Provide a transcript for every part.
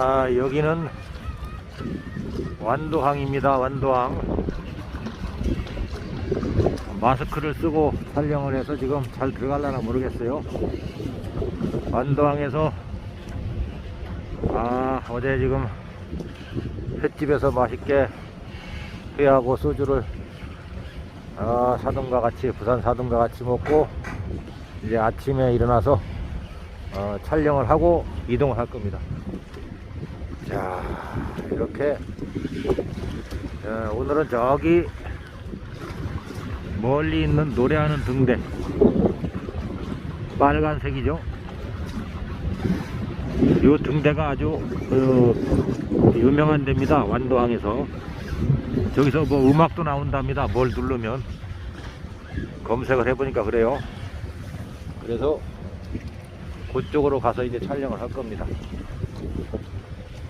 아, 여기는 완도항입니다. 완도항. 마스크를 쓰고 촬영을 해서 지금 잘 들어갈라나 모르겠어요. 완도항에서 아, 어제 지금 횟집에서 맛있게 회하고 소주를 아, 사돈과 같이 부산 사돈과 같이 먹고 이제 아침에 일어나서 어, 촬영을 하고 이동을 할 겁니다. 자, 이렇게 어, 오늘은 저기 멀리 있는 노래하는 등대 빨간색이죠. 이 등대가 아주 그, 유명한 데입니다. 완도항에서 저기서 뭐 음악도 나온답니다. 뭘 누르면 검색을 해보니까 그래요. 그래서 그쪽으로 가서 이제 촬영을 할 겁니다.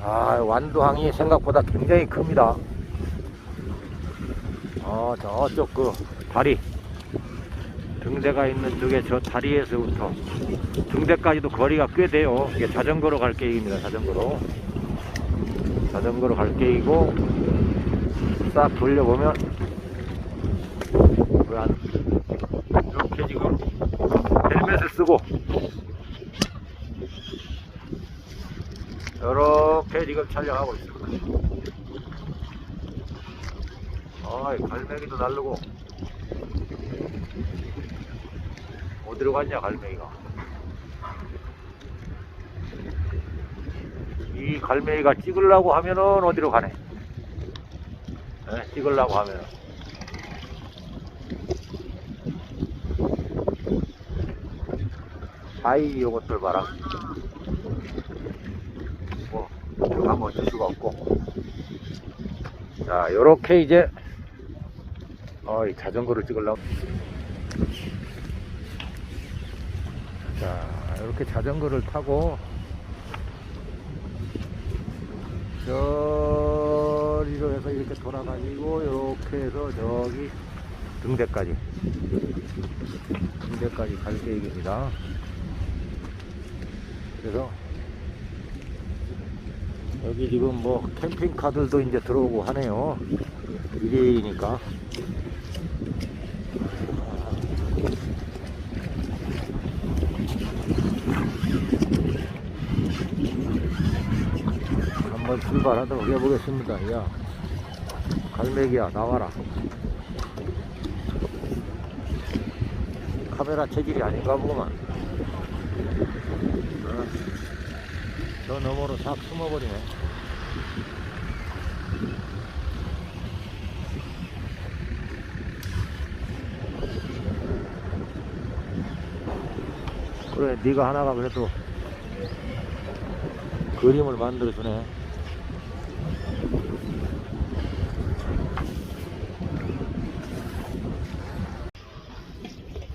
아, 완도항이 생각보다 굉장히 큽니다. 어, 저쪽 그 다리, 등대가 있는 쪽에 저 다리에서부터 등대까지도 거리가 꽤 돼요. 이게 자전거로 갈 계획입니다. 자전거로. 자전거로 갈 계획이고, 싹 돌려보면, 왜안 이렇게 지금 헬멧을 쓰고, 이렇게 지금 촬영하고 있습니다. 아이, 갈매기도 날르고. 어디로 갔냐, 갈매기가. 이 갈매기가 찍으려고 하면은 어디로 가네. 네, 찍으려고 하면은. 아이, 요것들 봐라. 뭐, 들어 가면 어쩔 수가 없고. 자, 요렇게 이제, 어이, 자전거를 찍으려고. 자, 이렇게 자전거를 타고 저리로 해서 이렇게 돌아가지고 이렇게 해서 저기 등대까지 등대까지 갈 계획입니다. 그래서 여기 지금 뭐 캠핑카들도 이제 들어오고 하네요. 일요일이니까. 한번 출발하도록 해보겠습니다. 야, 갈매기야, 나와라. 카메라 체질이 아닌가 보구만. 어, 저 너머로 싹 숨어버리네. 그래, 네가 하나가 그래도 그림을 만들어주네.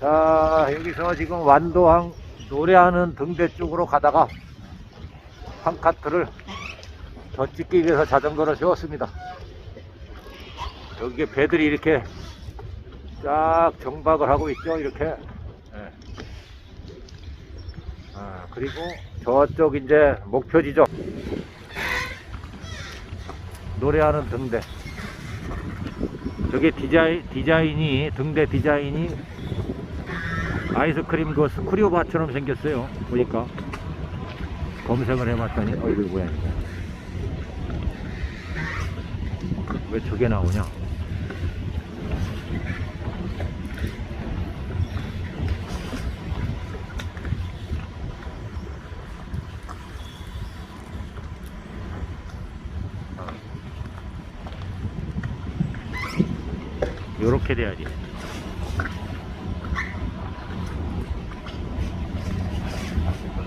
자, 여기서 지금 완도항 노래하는 등대 쪽으로 가다가 한 카트를 더 찍기 위해서 자전거를 세웠습니다. 여기에 배들이 이렇게 쫙 정박을 하고 있죠, 이렇게. 예. 아, 그리고 저쪽 이제 목표지죠. 노래하는 등대. 저게 디자인, 디자인이, 등대 디자인이 아이스크림 그 스크류 바처럼 생겼어요. 보니까. 검색을 해봤더니, 뭐야, 이거. 왜 저게 나오냐? 요렇게 돼야지.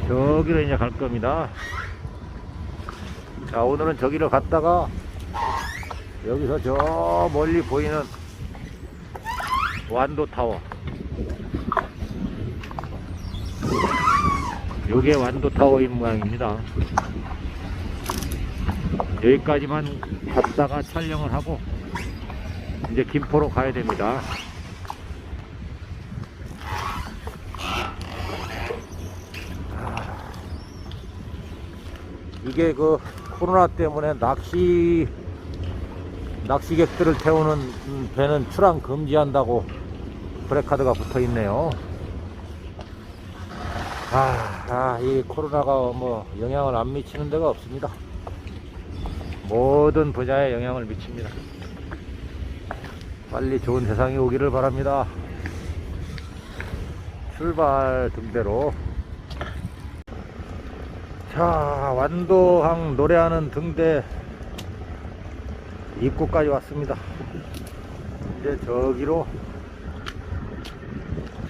저기로 이제 갈 겁니다. 자, 오늘은 저기로 갔다가 여기서 저 멀리 보이는 완도 타워. 요게 완도 타워인 모양입니다. 여기까지만 갔다가 촬영을 하고 이제 김포로 가야 됩니다. 이게 그 코로나 때문에 낚시 낚시객들을 태우는 음, 배는 출항 금지한다고 프레카드가 붙어 있네요. 아, 아, 이 코로나가 뭐 영향을 안 미치는 데가 없습니다. 모든 분야에 영향을 미칩니다. 빨리 좋은 세상이 오기를 바랍니다. 출발 등대로. 자, 완도항 노래하는 등대 입구까지 왔습니다. 이제 저기로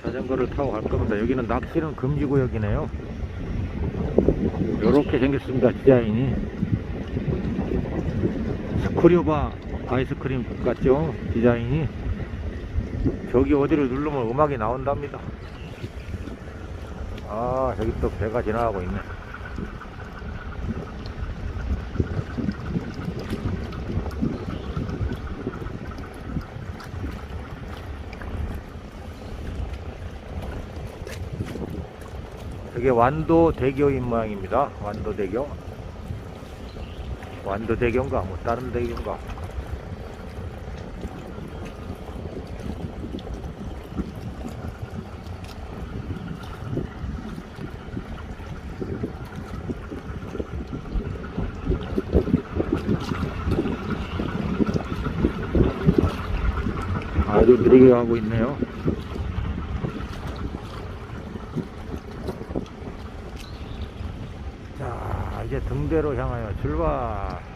자전거를 타고 갈 겁니다. 여기는 낚시는 금지 구역이네요. 이렇게 생겼습니다. 디자인이. 스크류바 아이스크림 같죠? 디자인이. 저기 어디를 누르면 음악이 나온답니다. 아, 저기 또 배가 지나가고 있네. 저게 완도대교인 모양입니다. 완도대교. 완도대교인가? 뭐 다른 대교인가? 아주 느리게 가고 있네요. 등대로 향하여 출발.